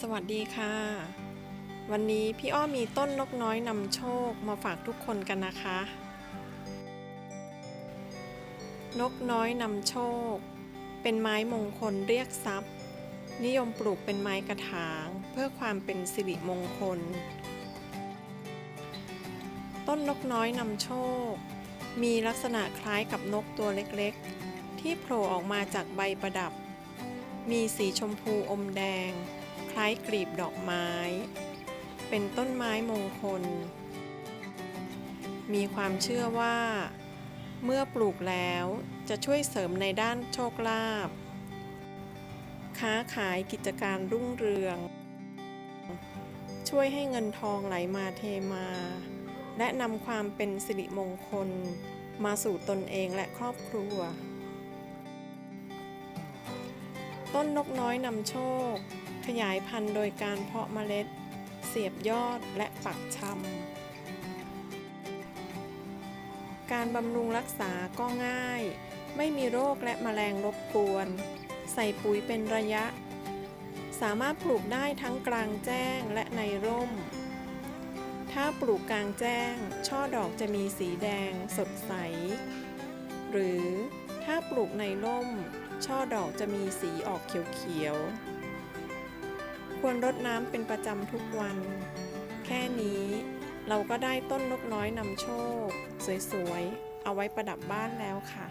สวัสดีค่ะ วันนี้พี่อ้อมีต้นนกน้อยนำโชคมาฝากทุกคนกันนะคะ นกน้อยนำโชค เป็นไม้มงคลเรียกทรัพย์ นิยมปลูกเป็นไม้กระถางเพื่อความเป็นสิริมงคล ต้นนกน้อยนำโชค มีลักษณะคล้ายกับนกตัวเล็กๆ ที่โผล่ออกมาจากใบประดับ มีสีชมพูอมแดง ล้ายกลีบดอกไม้ เป็นต้นไม้มงคล มีความเชื่อว่า เมื่อปลูกแล้วจะช่วยเสริมในด้านโชคลาภ ค้าขายกิจการรุ่งเรือง ช่วยให้เงินทองไหลมาเทมา และนำความเป็นสิริมงคลมาสู่ตนเองและครอบครัว ต้นนกน้อยนำโชค ขยายพันธุ์โดยการเพาะเมล็ด เสียบยอดและปักชำ การบำรุงรักษาก็ง่าย ไม่มีโรคและแมลงรบกวน ใส่ปุ๋ยเป็นระยะ สามารถปลูกได้ทั้งกลางแจ้งและในร่ม ถ้าปลูกกลางแจ้ง ช่อดอกจะมีสีแดงสดใส หรือถ้าปลูกในร่ม ช่อดอกจะมีสีออกเขียวๆ ควรรดน้ำเป็นประจำทุกวัน แค่นี้เราก็ได้ต้นนกน้อยนำโชค สวยๆ เอาไว้ประดับบ้านแล้วค่ะ